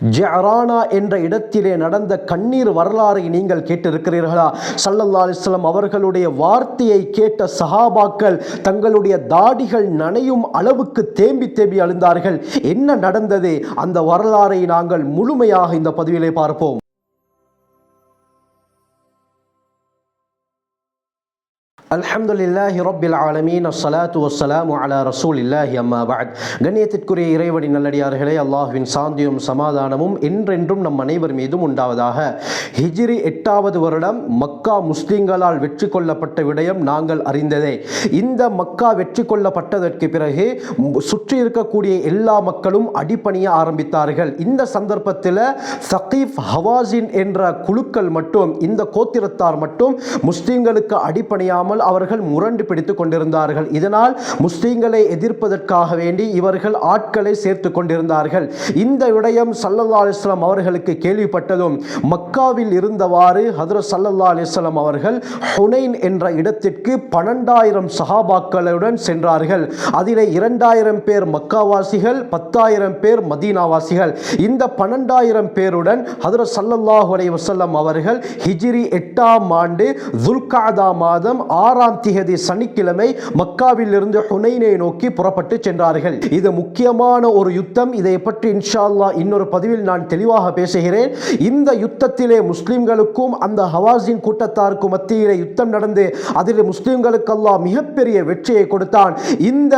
ஜரானா என்ற இடத்திலே நடந்த கண்ணீர் வரலாறை நீங்கள் கேட்டிருக்கிறீர்களா? சல்லல்லா அலிஸ்லாம் அவர்களுடைய வார்த்தையை கேட்ட சஹாபாக்கள் தங்களுடைய தாடிகள் நனையும் அளவுக்கு தேம்பி தேம்பி அழுந்தார்கள். என்ன நடந்தது? அந்த வரலாறை நாங்கள் முழுமையாக இந்த பதிவிலே பார்ப்போம். அல்ஹம்துலில்லாஹி ரப்பில் ஆலமீன். அஸ்ஸலாத்து வஸ்ஸலாமு அலா ரசூலில்லாஹி அம்மா பஅத். கண்ணியத்திற்குரிய இறைவனின் நல்லடியார்களே அல்லாஹ்வின் சாந்தியும் சமாதானமும் என்றென்றும் நம் அனைவர் மீதும் உண்டாவதாக. ஹிஜ்ரி எட்டாவது வருடம் மக்கா முஸ்லிம்களால் வெற்றி கொள்ளப்பட்ட விடயம் நாங்கள் அறிந்ததே. இந்த மக்கா வெற்றி கொள்ளப்பட்டதற்கு பிறகு சுற்றி இருக்கக்கூடிய எல்லா மக்களும் அடிப்பணிய ஆரம்பித்தார்கள். இந்த சந்தர்ப்பத்தில் சகீஃப் ஹவாசின் என்ற குழுக்கள் மட்டும் இந்த கோத்திரத்தார் மட்டும் முஸ்லிம்களுக்கு அடிப்பணியாமல் அவர்கள் முரண்டு பிடித்து கொண்டிருந்தார்கள். இதனால் முஸ்லீம்களை எதிர்ப்பதற்காக வேண்டி இவர்கள் ஆட்களை சேர்த்து கொண்டிருந்தார்கள். இந்த விடயம் சல்லல்லா அலிஸ்லாம் அவர்களுக்கு கேள்விப்பட்டதும் மக்காவில் இருந்தவாறு ஹதரத் சல்லல்லா அலிஸ்லாம் அவர்கள் ஹுனைன் என்ற இடத்திற்கு பன்னெண்டாயிரம் சஹாபாக்களுடன் சென்றார்கள். அதிலே இரண்டாயிரம் பேர் மக்காவாசிகள் பத்தாயிரம் பேர் மதீனாவாசிகள். இந்த பன்னெண்டாயிரம் பேருடன் ஹதரத் சல்லல்லாஹு அலைஹி வசல்லம் அவர்கள் ஹிஜிரி எட்டாம் ஆண்டு துல்காதா மாதம் ஆறாம் திகதி சனிக்கிழமை மக்காவில் இருந்து ஹுனைனை நோக்கி புறப்பட்டு சென்றார்கள். இது முக்கியமான ஒரு யுத்தம். இதை பற்றி இன்ஷா இன்னொரு பதிவில் நான் தெளிவாக பேசுகிறேன். இந்த யுத்தத்திலே முஸ்லிம்களுக்கும் அந்த ஹவாசின் கூட்டத்தாருக்கும் மத்தியிலே யுத்தம் நடந்து அதில் முஸ்லிம்களுக்கெல்லாம் மிகப்பெரிய வெற்றியை கொடுத்தான். இந்த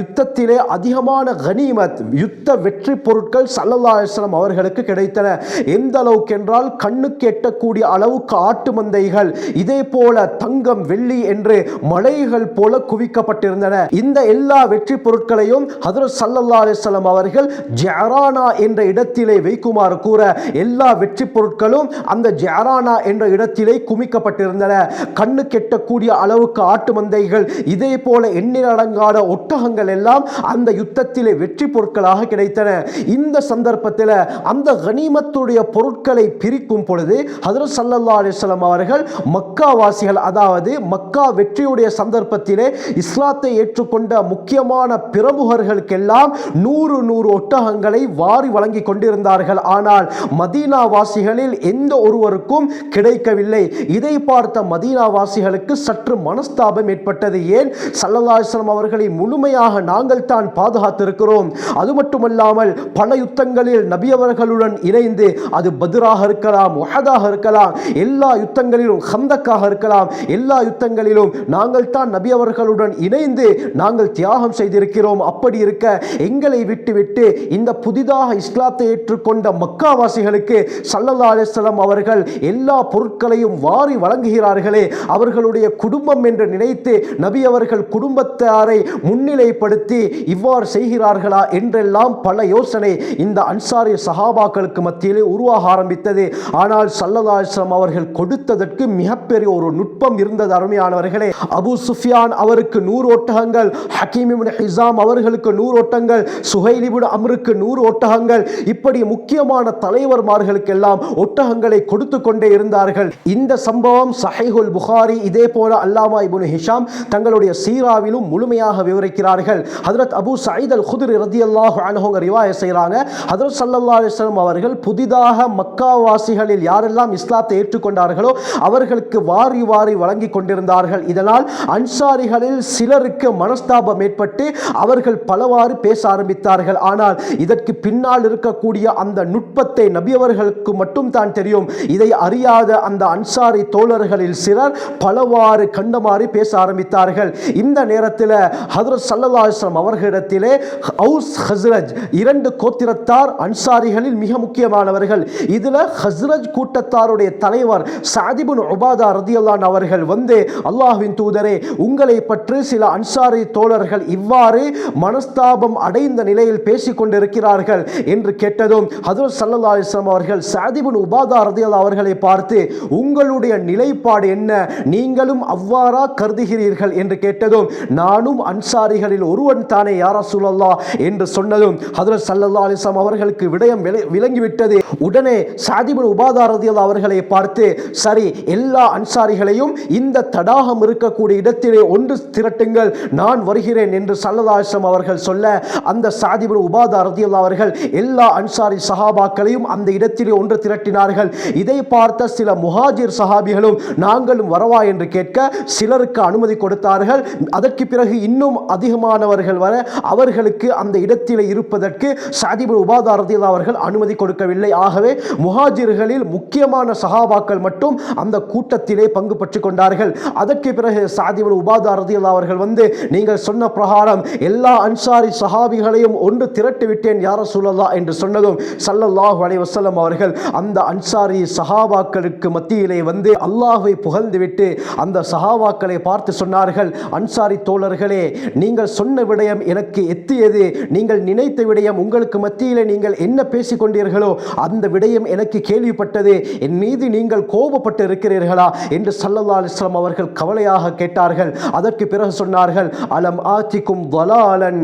யுத்தத்திலே அதிகமான கனிமத் யுத்த வெற்றி பொருட்கள் சல்லல்லா அலிஸ்லாம் அவர்களுக்கு கிடைத்தன. எந்த அளவுக்கு என்றால் கண்ணுக்கு எட்டக்கூடிய அளவுக்கு ஆட்டு மந்தைகள் இதே போல தங்கம் வெள்ளி வெள்ளி என்று மலைகள் போல குவிக்கப்பட்டிருந்தன. இந்த எல்லா வெற்றி பொருட்களையும் ஹதரத் சல்லல்லா அலிஸ்லாம் அவர்கள் ஜரானா என்ற இடத்திலே வைக்குமாறு கூற எல்லா வெற்றி பொருட்களும் அந்த ஜரானா என்ற இடத்திலே குமிக்கப்பட்டிருந்தன. கண்ணு கெட்டக்கூடிய அளவுக்கு ஆட்டு மந்தைகள் இதே போல எண்ணில் அடங்காத ஒட்டகங்கள் எல்லாம் அந்த யுத்தத்திலே வெற்றி பொருட்களாக கிடைத்தன. இந்த சந்தர்ப்பத்தில் அந்த கனிமத்துடைய பொருட்களை பிரிக்கும் பொழுது ஹதரத் சல்லல்லா அலிஸ்லாம் அவர்கள் மக்காவாசிகள் அதாவது மக்கா வெற்றியுடைய சந்தர்ப்பத்திலே இஸ்லாத்தை ஏற்றுக்கொண்ட முக்கியமான பிரமுகர்களுக்கெல்லாம் நூறு நூறு ஒட்டகங்களை வாரி வழங்கி கொண்டிருந்தார்கள். ஆனால் மதீனா வாசிகளில் எந்த ஒருவருக்கும் கிடைக்கவில்லை. இதை பார்த்த மதீனா வாசிகளுக்கு சற்று மனஸ்தாபம் ஏற்பட்டது. ஏன்? சல்லல்லாஸ்லம் அவர்களை முழுமையாக நாங்கள் தான் பாதுகாத்திருக்கிறோம். அது மட்டுமல்லாமல் பல யுத்தங்களில் நபியவர்களுடன் இணைந்து அது பதிராக இருக்கலாம் ஒஹதாக இருக்கலாம் எல்லா யுத்தங்களிலும் ஹந்தக்காக இருக்கலாம் எல்லா யுத்த யுத்தங்களிலும் நாங்கள் தான் நபி அவர்களுடன் இணைந்து நாங்கள் தியாகம் செய்திருக்கிறோம். அப்படி இருக்க எங்களை விட்டுவிட்டு இந்த புதிதாக இஸ்லாத்தை ஏற்றுக்கொண்ட மக்காவாசிகளுக்கு சல்லல்லா அலிஸ்லாம் அவர்கள் எல்லா பொருட்களையும் வாரி வழங்குகிறார்களே. அவர்களுடைய குடும்பம் என்று நினைத்து நபி அவர்கள் குடும்பத்தாரை முன்னிலைப்படுத்தி இவ்வாறு செய்கிறார்களா என்றெல்லாம் பல யோசனை இந்த அன்சாரி சஹாபாக்களுக்கு மத்தியிலே உருவாக ஆரம்பித்தது. ஆனால் சல்லல்லா அவர்கள் கொடுத்ததற்கு மிகப்பெரிய ஒரு நுட்பம் இருந்தது. அருமையானவர்களே அபு சுஃபியான் அவருக்கு நூறு ஒட்டகங்கள் ஹக்கீம் ஹிசாம் அவர்களுக்கு நூறு ஒட்டங்கள் சுஹைல் அமருக்கு நூறு ஒட்டகங்கள் இப்படி முக்கியமான தலைவர்மார்களுக்கெல்லாம் ஒட்டகங்களை கொடுத்து கொண்டே இருந்தார்கள். இந்த சம்பவம் சஹைஹுல் புகாரி இதே போல அல்லாமா இபுன் ஹிஷாம் தங்களுடைய சீராவிலும் முழுமையாக விவரிக்கிறார்கள். ஹதரத் அபு சயீத் அல் குதிர் ரதி ரதியல்லாஹு அனுகோங்க ரிவாய செய்கிறாங்க ஹதரத் சல்லா அலிஸ்லாம் அவர்கள் புதிதாக மக்காவாசிகளில் யாரெல்லாம் இஸ்லாத்தை ஏற்றுக்கொண்டார்களோ அவர்களுக்கு வாரி வாரி வழங்கி இருந்தார்கள் இதனால் அன்சாரிகளில் சிலருக்கு மனஸ்தாபம் ஏற்பட்டு அவர்கள் பலவாறு பேச ஆரம்பித்தார்கள். ஆனால் இதற்கு பின்னால் இருக்கக்கூடிய அந்த நுட்பத்தை நபியவர்களுக்கு மட்டும் தான் தெரியும். இதை அறியாத அந்த அன்சாரி தோழர்களில் சிலர் பலவாறு கண்டமாறி பேச ஆரம்பித்தார்கள். இந்த நேரத்தில் ஹதரத் சல்லல்லா அவர்களிடத்திலே ஹவுஸ் ஹஸ்ரஜ் இரண்டு கோத்திரத்தார் அன்சாரிகளில் மிக முக்கியமானவர்கள். இதில் ஹஸ்ரஜ் கூட்டத்தாருடைய தலைவர் சாதிபுன் உபாதா ரதியல்லான் அவர்கள் வந்து அல்லாஹ்வின் தூதரே உங்களை பற்றி சில அன்சாரி தோழர்கள் இவ்வாறு மனஸ்தாபம் அடைந்த நிலையில் பேசிக் கொண்டிருக்கிறார்கள் என்று கேட்டதும் ஹதரத் சல்லா அலிஸ்லாம் அவர்கள் சாதிபுன் உபாதா அவர்களை பார்த்து உங்களுடைய நிலைப்பாடு என்ன? நீங்களும் அவ்வாறா கருதுகிறீர்கள்? என்று கேட்டதும் நானும் அன்சாரிகளில் ஒருவன் தானே யாரா சுல்லல்லா என்று சொன்னதும் ஹதரத் சல்லா அலிஸ்லாம் அவர்களுக்கு விடயம் விளங்கிவிட்டது. உடனே சாதிபுன் உபாதா அவர்களை பார்த்து சரி எல்லா அன்சாரிகளையும் இந்த தடை தடாகம் இருக்கக்கூடிய இடத்திலே ஒன்று திரட்டுங்கள். நான் வருகிறேன் என்று சல்லதாசம் அவர்கள் சொல்ல அந்த சாதிபர் உபாதா அவர்கள் எல்லா அன்சாரி சஹாபாக்களையும் அந்த இடத்திலே ஒன்று திரட்டினார்கள். இதை பார்த்த சில முஹாஜிர் சஹாபிகளும் நாங்களும் வரவா? என்று கேட்க சிலருக்கு அனுமதி கொடுத்தார்கள். அதற்கு பிறகு இன்னும் அதிகமானவர்கள் வர அவர்களுக்கு அந்த இடத்திலே இருப்பதற்கு சாதிபர் உபாதா அவர்கள் அனுமதி கொடுக்கவில்லை. ஆகவே முஹாஜிர்களில் முக்கியமான சஹாபாக்கள் மட்டும் அந்த கூட்டத்திலே பங்கு பெற்றுக் கொண்டார்கள். அதற்கு பிறகு சாதிபுல் உபாதா ரதியுல்லா அவர்கள் வந்து நீங்கள் சொன்ன பிரகாரம் எல்லா அன்சாரி சஹாபிகளையும் ஒன்று திரட்டி விட்டேன் யார சூழல்லா என்று சொன்னதும் சல்லல்லாஹு அலை வசலம் அவர்கள் அந்த அன்சாரி சஹாபாக்களுக்கு மத்தியிலே வந்து அல்லாஹ்வை புகழ்ந்துவிட்டு அந்த சஹாபாக்களை பார்த்து சொன்னார்கள் அன்சாரி தோழர்களே நீங்கள் சொன்ன விடயம் எனக்கு எத்தியது. நீங்கள் நினைத்த விடயம் உங்களுக்கு மத்தியிலே நீங்கள் என்ன பேசிக் கொண்டீர்களோ அந்த விடயம் எனக்கு கேள்விப்பட்டது. என் மீது நீங்கள் கோபப்பட்டு இருக்கிறீர்களா? என்று சல்லல்லா அலிஸ்லாம் அவர்கள் கவலையாக கேட்டார்கள். அதற்கு பிறகு சொன்னார்கள் அலம் ஆச்சிக்கும் வலாலன்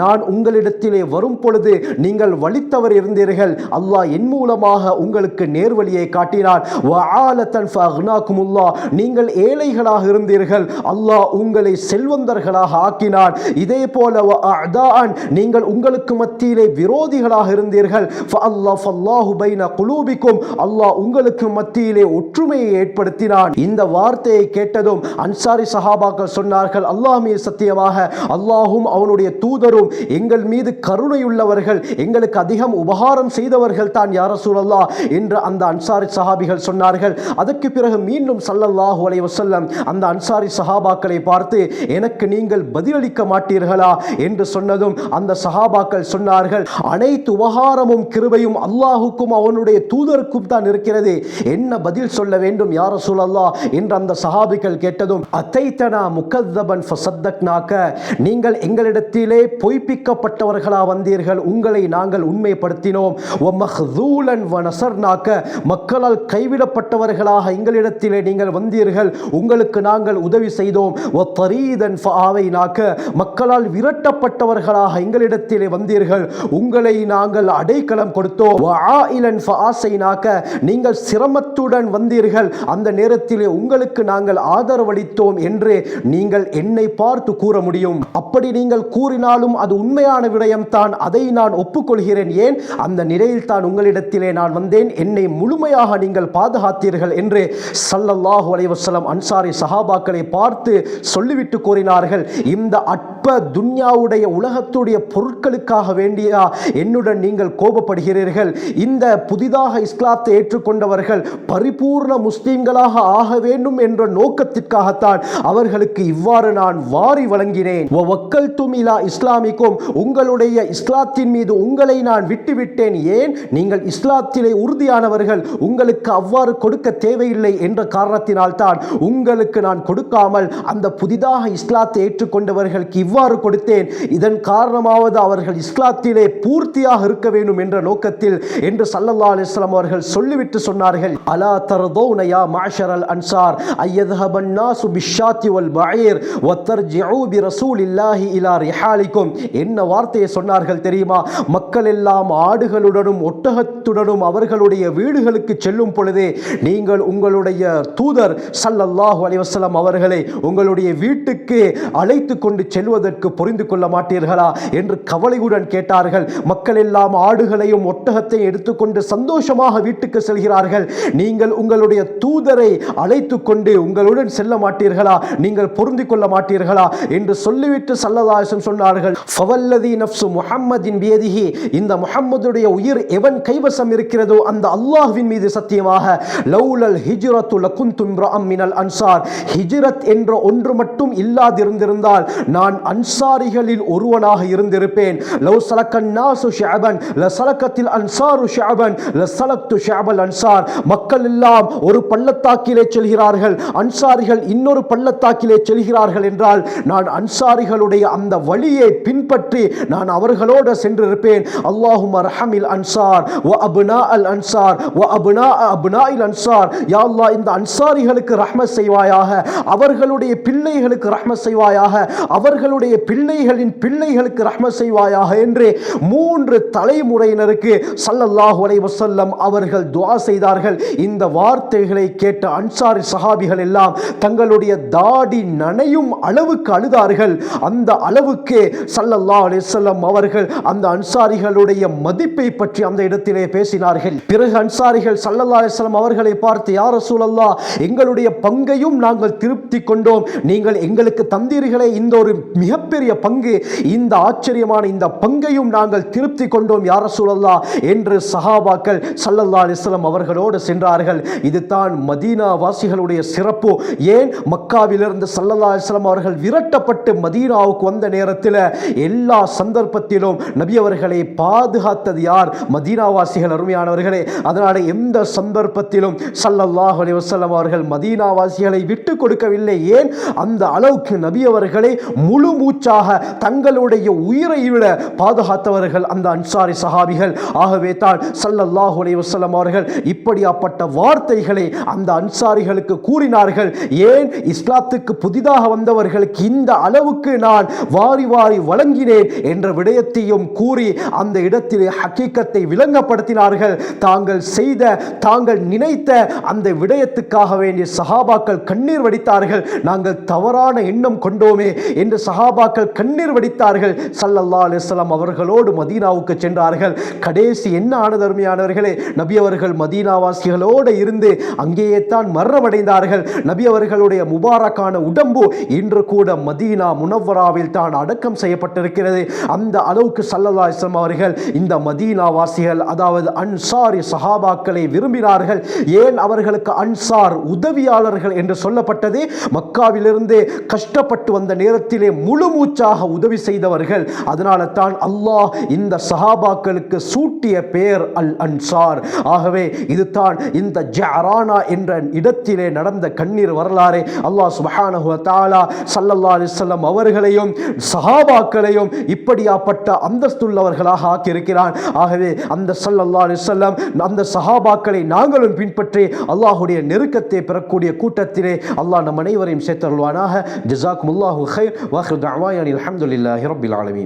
நான் உங்களிடத்திலே வரும் பொழுது நீங்கள் வழித்தவர் இருந்தீர்கள். அல்லாஹ் என் மூலமாக உங்களுக்கு நேர்வழியை காட்டினான். நீங்கள் ஏழைகளாக இருந்தீர்கள். அல்லாஹ் உங்களை செல்வந்தர்களாக ஆக்கினான். இதே போல நீங்கள் உங்களுக்கு மத்தியிலே விரோதிகளாக இருந்தீர்கள். அல்லாஹ் உங்களுக்கு மத்தியிலே ஒற்றுமையை ஏற்படுத்தினார் ஏற்படுத்தினான் இந்த வார்த்தையை கேட்டதும் அன்சாரி சஹாபாக்கள் சொன்னார்கள் அல்லாஹ் சத்தியமாக அல்லாஹும் அவனுடைய தூதரும் எங்கள் மீது கருணையுள்ளவர்கள் எங்களுக்கு அதிகம் உபகாரம் செய்தவர்கள் தான் யார சூழல்லா என்று அந்த அன்சாரி சஹாபிகள் சொன்னார்கள். அதற்கு பிறகு மீண்டும் சல்லல்லாஹு அலைஹி வசல்லம் அந்த அன்சாரி சஹாபாக்களை பார்த்து எனக்கு நீங்கள் பதிலளிக்க மாட்டீர்களா? என்று சொன்னதும் அந்த சஹாபாக்கள் சொன்னார்கள் அனைத்து உபகாரமும் கிருபையும் அல்லாஹுக்கும் அவனுடைய தூதருக்கும் தான் இருக்கிறது. என்ன பதில் சொல்ல வேண்டும் யார சூழல்லா என்று அந்த சஹாபிகள் கேட்டதும் அத்தைத்தனா முக்கத்தபன் ஃபசத்தக்னாக்க நீங்கள் எங்களிடத்திலே பொய்ப்பிக்கப்பட்டவர்களா வந்தீர்கள். உங்களை நாங்கள் உண்மைப்படுத்தினோம். வ மஹ்தூலன் மக்களால் கைவிடப்பட்டவர்களாக எங்களிடத்திலே நீங்கள் வந்தீர்கள். உங்களுக்கு நாங்கள் உதவி செய்தோம். வ தரீதன் ஃபஆவைனாக்க மக்களால் விரட்டப்பட்டவர்களாக எங்களிடத்திலே வந்தீர்கள். உங்களை நாங்கள் அடைக்கலம் கொடுத்தோம். வ நீங்கள் சிரமத்துடன் வந்தீர்கள். அந்த நேரத்தில் உங்களுக்கு நாங்கள் ஆதரவளித்தோம் என்று நீங்கள் என்னை பார்த்து கூற முடியும். அப்படி நீங்கள் கூறினாலும் அது உண்மையான விடயம் தான் அதை நான் ஒப்புக்கொள்கிறேன். ஏன்? அந்த நிலையில் தான் உங்களிடத்திலே நான் வந்தேன். என்னை முழுமையாக நீங்கள் பாதுகாத்தீர்கள் என்று சல்லல்லாஹு அலைவசலம் அன்சாரி சஹாபாக்களை பார்த்து சொல்லிவிட்டு கூறினார்கள். இந்த அற்ப துன்யாவுடைய உலகத்துடைய பொருட்களுக்காக வேண்டியா? என்னுடன் நீங்கள் கோபப்படுகிறீர்கள். இந்த புதிதாக இஸ்லாத்தை ஏற்றுக்கொண்டவர்கள் பரிபூர்ண முஸ்லீம்களாக ஆக வேண்டும் என்ற நோக்கத்திற்காகத்தான் அவர்களுக்கு இவ்வாறு நான் வாரி வழங்கினேன். வக்கல் துமிலா இஸ்லாமிக்கும் உங்களுடைய இஸ்லாத்தின் மீது உங்களை நான் விட்டுவிட்டேன். ஏன்? நீங்கள் இஸ்லாத்திலே உறுதியானவர்கள். உங்களுக்கு அவ்வாறு கொடுக்க தேவையில்லை என்ற காரணத்தினால் தான் உங்களுக்கு நான் கொடுக்காமல் அந்த புதிதாக இஸ்லாத்தை ஏற்றுக்கொண்டவர்களுக்கு இவ்வாறு கொடுத்தேன். இதன் காரணமாவது அவர்கள் இஸ்லாத்திலே பூர்த்தியாக இருக்க வேண்டும் என்ற நோக்கத்தில் என்று சல்லல்லா அலிஸ்லாம் அவர்கள் சொல்லிவிட்டு சொன்னார்கள். அலா தரதோன மாஷரல் அன்சார் ஐயத்ஹபன் நாசு பிஷாத்தி வல் பயர் வத்தர்ஜிஉ பி ரசூலில்லாஹி இலா ரிஹாலிக்கும். என்ன வார்த்தையை சொன்னார்கள் தெரியுமா? மக்கள் எல்லாம் ஆடுகளுடனும் ஒட்டகத்துடனும் அவர்களுடைய வீடுகளுக்கு செல்லும் பொழுதே நீங்கள் உங்களுடைய தூதர் சல்லல்லாஹு அலைவசலம் அவர்களை உங்களுடைய வீட்டுக்கு அழைத்து கொண்டு செல்வதற்கு புரிந்து கொள்ள மாட்டீர்களா என்று கவலையுடன் கேட்டார்கள். மக்கள் எல்லாம் ஆடுகளையும் ஒட்டகத்தையும் எடுத்துக்கொண்டு சந்தோஷமாக வீட்டுக்கு செல்கிறார்கள். நீங்கள் உங்களுடைய தூதரை அழைத்து கொண்டு உங்களுடன் செல்ல மாட்டீர்களா? நீங்கள் பொருந்திக் கொள்ள மாட்டீர்களா? என்று சொல்லிவிட்டு சல்லதாசம் சொன்னார்கள். ஃபவல்லதி நப்சு முஹம்மதின் பியதிஹி. இந்த முகம்மதுடைய உயிர் எவன் கைவசம் இருக்கிறதோ அந்த அல்லாஹ்வின் மீது சத்தியமாக. லவுலல் ஹிஜ்ரத்து லகுந்தும் மினல் அன்சார். ஹிஜ்ரத் என்ற ஒன்று மட்டும் இல்லாதிருந்திருந்தால் நான் அன்சாரிகளில் ஒருவனாக இருந்திருப்பேன். லவ் சலக்கன் நாசு ஷஅபன் லசலக்கத்தில் அன்சாரு ஷஅபன் லசலக்து ஷஅபல் அன்சார். மக்கள் எல்லாம் ஒரு பள்ளத்தாக்கிலே பள்ளத்தாக்கிலே செல்கிறார்கள். அன்சாரிகள் இன்னொரு பள்ளத்தாக்கிலே செல்கிறார்கள் என்றால் நான் அன்சாரிகளுடைய அந்த வழியை பின்பற்றி நான் அவர்களோடு சென்றிருப்பேன். அல்லாஹும் ரஹமில் அன்சார் வ அபுனா அல் அன்சார் வ அபுனா அபுனா இல் அன்சார். யா இந்த அன்சாரிகளுக்கு ரஹ்ம செய்வாயாக. அவர்களுடைய பிள்ளைகளுக்கு ரஹ்ம செய்வாயாக. அவர்களுடைய பிள்ளைகளின் பிள்ளைகளுக்கு ரஹ்ம செய்வாயாக என்று மூன்று தலைமுறையினருக்கு சல்லல்லாஹு அலை வசல்லம் அவர்கள் துவா செய்தார்கள். இந்த வார்த்தைகளை கேட்ட அன்சாரி சஹாபிகள் எல்லாம் தங்களுடைய தாடி நனையும் அளவுக்கு அழுதார்கள். அந்த அளவுக்கே சல்லல்லா அலிசல்லம் அவர்கள் அந்த அன்சாரிகளுடைய மதிப்பை பற்றி அந்த இடத்திலே பேசினார்கள். பிறகு அன்சாரிகள் சல்லல்லா அலிஸ்லாம் அவர்களை பார்த்து யார சூழல்லா எங்களுடைய பங்கையும் நாங்கள் திருப்தி கொண்டோம். நீங்கள் எங்களுக்கு தந்தீர்களே இந்த ஒரு மிகப்பெரிய பங்கு இந்த ஆச்சரியமான இந்த பங்கையும் நாங்கள் திருப்தி கொண்டோம் யார சூழல்லா என்று சஹாபாக்கள் சல்லல்லா அலிஸ்லாம் அவர்களோடு சென்றார்கள். இதுதான் மதீனா வாசிகளுடைய சிறப்பு ஏன் மக்காவிலிருந்து சல்லல்லா அலிஸ்லாம் அவர்கள் விரட்டப்பட்டு மதீனாவுக்கு வந்த நேரத்தில் எல்லா சந்தர்ப்பத்திலும் நபி அவர்களை பாதுகாத்தது யார்? மதீனாவாசிகள் அருமையானவர்களே அதனால் எந்த சந்தர்ப்பத்திலும் சல்லல்லாஹ் அலி வசல்லம் அவர்கள் மதீனாவாசிகளை விட்டு கொடுக்கவில்லை. ஏன்? அந்த அளவுக்கு நபி அவர்களை முழு மூச்சாக தங்களுடைய உயிரை விட பாதுகாத்தவர்கள் அந்த அன்சாரி சஹாபிகள். ஆகவே தான் சல்லல்லாஹ் அலைஹி வஸல்லம் அவர்கள் இப்படியாப்பட்ட வார்த்தைகளை அந்த அன்சாரிகளுக்கு கூறினார்கள் ஏன் இஸ்லாத்துக்கு புதிதாக வந்தவர்களுக்கு இந்த அளவுக்கு நான் வாரி வாரி வழங்கினேன்? என்ற விடயத்தையும் கூறி அந்த இடத்திலே ஹக்கீக்கத்தை விளங்கப்படுத்தினார்கள். தாங்கள் செய்த தாங்கள் நினைத்த அந்த விடயத்துக்காக வேண்டிய சஹாபாக்கள் கண்ணீர் வடித்தார்கள். நாங்கள் தவறான எண்ணம் கொண்டோமே என்று சஹாபாக்கள் கண்ணீர் வடித்தார்கள். சல்லல்லா அலிஸ்லாம் அவர்களோடு மதீனாவுக்கு சென்றார்கள். கடைசி என்ன ஆனது அருமையானவர்களே நபி அவர்கள் மதீனாவாசிகளோடு இருந்து அங்கேயே தான் மரணமடைந்தார்கள். நபி அவர்களுடைய முபாரக்கான உடம்பு இன்று கூட மதீனா முனவராவில் தான் அடக்கம் செய்யப்பட்டிருக்கிறது. அந்த அளவுக்கு சல்லல்லா இஸ்லாம் அவர்கள் இந்த மதீனா வாசிகள் அதாவது அன்சாரி சஹாபாக்களை விரும்பினார்கள். ஏன் அவர்களுக்கு அன்சார் உதவியாளர்கள் என்று சொல்லப்பட்டது? மக்காவிலிருந்து கஷ்டப்பட்டு வந்த நேரத்திலே முழு மூச்சாக உதவி செய்தவர்கள். அதனால தான் அல்லாஹ் இந்த சஹாபாக்களுக்கு சூட்டிய பெயர் அல் அன்சார். ஆகவே இதுதான் இந்த ஜரானா என்ற இடத்திலே நடந்த கண்ணீர் வரலாறு. அல்லாஹ் சுபஹானஹு வ சல்லல்லா ஸல்லல்லாஹு அவர்களையும் சஹாபாக்களையும் இப்படியாப்பட்ட அந்தஸ்துள்ளவர்களாக ஆக்கியிருக்கிறான். ஆகவே அந்த சல்லல்லா அலிசல்லம் அந்த சஹாபாக்களை நாங்களும் பின்பற்றி அல்லாஹுடைய நெருக்கத்தை பெறக்கூடிய கூட்டத்திலே அல்லாஹ் நம் அனைவரையும் சேர்த்தருள்வானாக ஜிசாக் முல்லாஹு ஹைர் வாஹிர் தஅவானா அல்ஹம்துலில்லாஹி ரப்பில் ஆலமீன்.